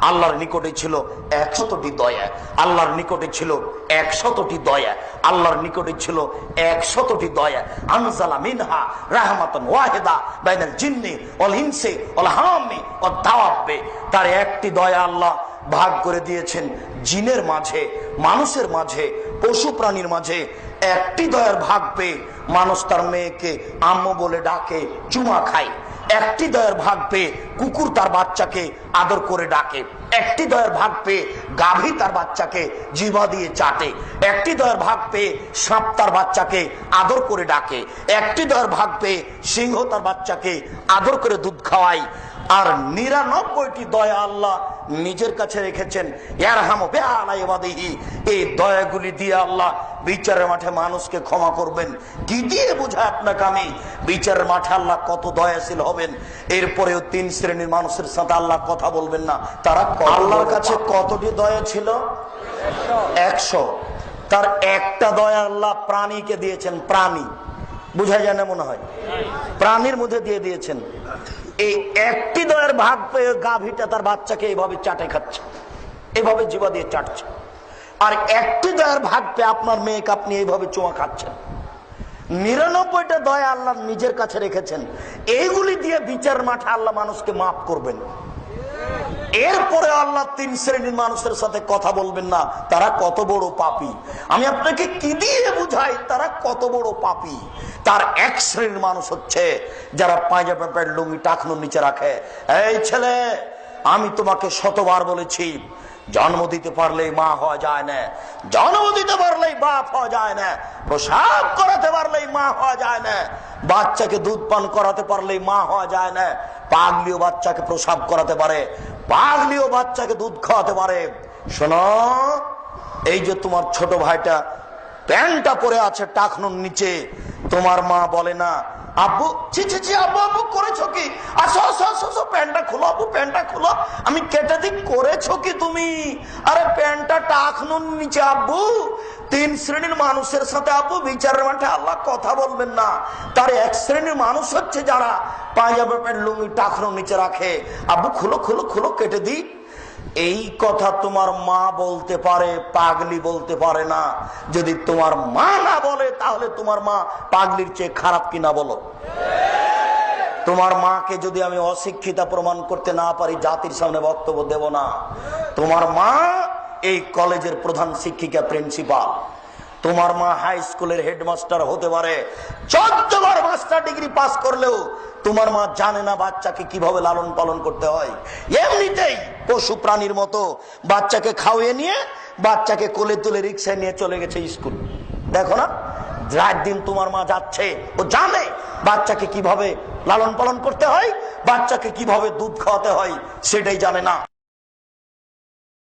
আল্লাহর নিকটে ছিল একশতটি দয়া, আল্লাহর নিকটে ছিল একশতটি দয়া, আল্লাহর নিকটে ছিল দয়া। মিনহা ওয়াহিদা জিন্নি তার একটি দয়া আল্লাহ ভাগ করে দিয়েছেন জিনের মাঝে, মানুষের মাঝে, পশু প্রাণীর মাঝে। একটি দয়ার ভাগ পেয়ে মানুষ তার মেয়েকে আম্মু বলে ডাকে, চুমা খায়। একটি দয়ের ভাগ পেয়ে কুকুর তার বাচ্চাকে আদর করে ডাকে। একটি দয়ের ভাগ পেয়ে গাভী তার বাচ্চাকে জিভা দিয়ে চাটে। একটি দয়ের ভাগ পেয়ে সাপ তার বাচ্চাকে আদর করে ডাকে। একটি দয়ের ভাগ পেয়ে সিংহ তার বাচ্চাকে আদর করে দুধ খাওয়ায়। আর নিরানব্বইটি দয়া আল্লাহ নিজের কাছে রেখেছেন। এই দয়াগুলি দিয়ে আল্লাহ বিচারের মাঠে মানুষকে ক্ষমা করবেন। কি দিয়ে বোঝায় আপনাকে আমি? বিচারের মাঠে আল্লাহ কত দয়াশীল হবেন। এরপরেও তিন শ্রেণির মানুষের সাথে আল্লাহ কথা বলবেন না। তারা আল্লাহর কাছে কতটি দয়া ছিল? একশো। তার একটা দয়া আল্লাহ প্রাণীকে দিয়েছেন প্রাণী। বুঝা যায় না মনে হয়? প্রাণীর মধ্যে দিয়ে দিয়েছেন। এই একটি দয়ের ভাগ পেয়ে গাভীটা তার বাচ্চাকে এইভাবে চাটে খাচ্ছে। এভাবে জীবা দিয়ে চাটছে। আর একটি দয়ের ভাগ আপনার মেয়েকে আপনি এইভাবে চোয়া খাচ্ছেন। নিরানব্বইটা দয়া আল্লাহ নিজের কাছে রেখেছেন। এইগুলি দিয়ে বিচার মাঠে আল্লাহ মানুষকে মাফ করবেন। এরপরে আল্লাহ তিন শ্রেণির মানুষের সাথে কথা বলবেন না, তারা কত বড় পাপি। আমি আপনাকে কি দিয়ে বুঝাই, তারা কত বড় পাপি। তার এক শ্রেণির মানুষ হচ্ছে যারা পাঁজাবে প্যান্ট লুঙ্গি টাকনোর নিচে রাখে। এই ছেলে, আমি তোমাকে শতবার বলেছি জন্ম দিতে পারলেই মা হওয়া যায় না, জন্ম দিতে পারলেই বাপ হওয়া যায় না, প্রসাব করাতে পারলেই মা হওয়া যায় না, বাচ্চাকে দুধ পান করাতে পারলেই মা হওয়া যায় না, পাগলিও বাচ্চাকে প্রসাব করাতে পারে, পাগলিও বাচ্চাকে দুধ খাওয়াতে পারে। শোনো, এই যে তোমার ছোট ভাইটা প্যান্টটা পরে আছে টাকনুর নিচে, তোমার মা বলে না আব্বু, ছি ছি ছি, আব্বু আব্বু, করেছ কি? আসো আসো আসো প্যান্টটা খুলো, আব্বু, প্যান্টটা খুলো। আমি কেটে দিক করেছ কি তুমি? আরে প্যান্টটা টাকনুর নিচে, আব্বু। তিন শ্রেণির মানুষের সাথে, আব্বু, বিচারের মাঠে আল্লাহ কথা বলবেন না। তার এক শ্রেণির মানুষ হচ্ছে যারা পাঞ্জাবের প্যান্ট, লুঙ্গি টাকনুর নিচে রাখে। আব্বু, খুলো খুলো খুলো, কেটে দিই। এই কথা তোমার মা বলতে পারে, পাগলি বলতে পারে না। যদি তোমার মা না বলে, তাহলে তোমার মা পাগলির চেয়ে খারাপ কিনা বলো? তোমার মাকে যদি আমি অশিক্ষিতা প্রমাণ করতে না পারি, জাতির সামনে বক্তব্য দেব না। তোমার মা এই কলেজের প্রধান শিক্ষিকা, প্রিন্সিপাল। তোমার মা হাই স্কুলের হেডমাস্টার হতে পারে। চোদ্দ বার মাস্টার ডিগ্রি পাস করলেও তোমার মা জানে না বাচ্চাকে কীভাবে লালন পালন করতে হয়। এমনিতেই পশু প্রাণীর মতো বাচ্চাকে খাওয়িয়ে নিয়ে, বাচ্চাকে কোলে তুলে রিক্সায় নিয়ে চলে গেছে স্কুল। দেখো না, রাত দিন তোমার মা যাচ্ছে, ও জানে বাচ্চাকে কীভাবে লালন পালন করতে হয়, বাচ্চাকে কীভাবে দুধ খাওয়াতে হয়, সেটাই জানে না।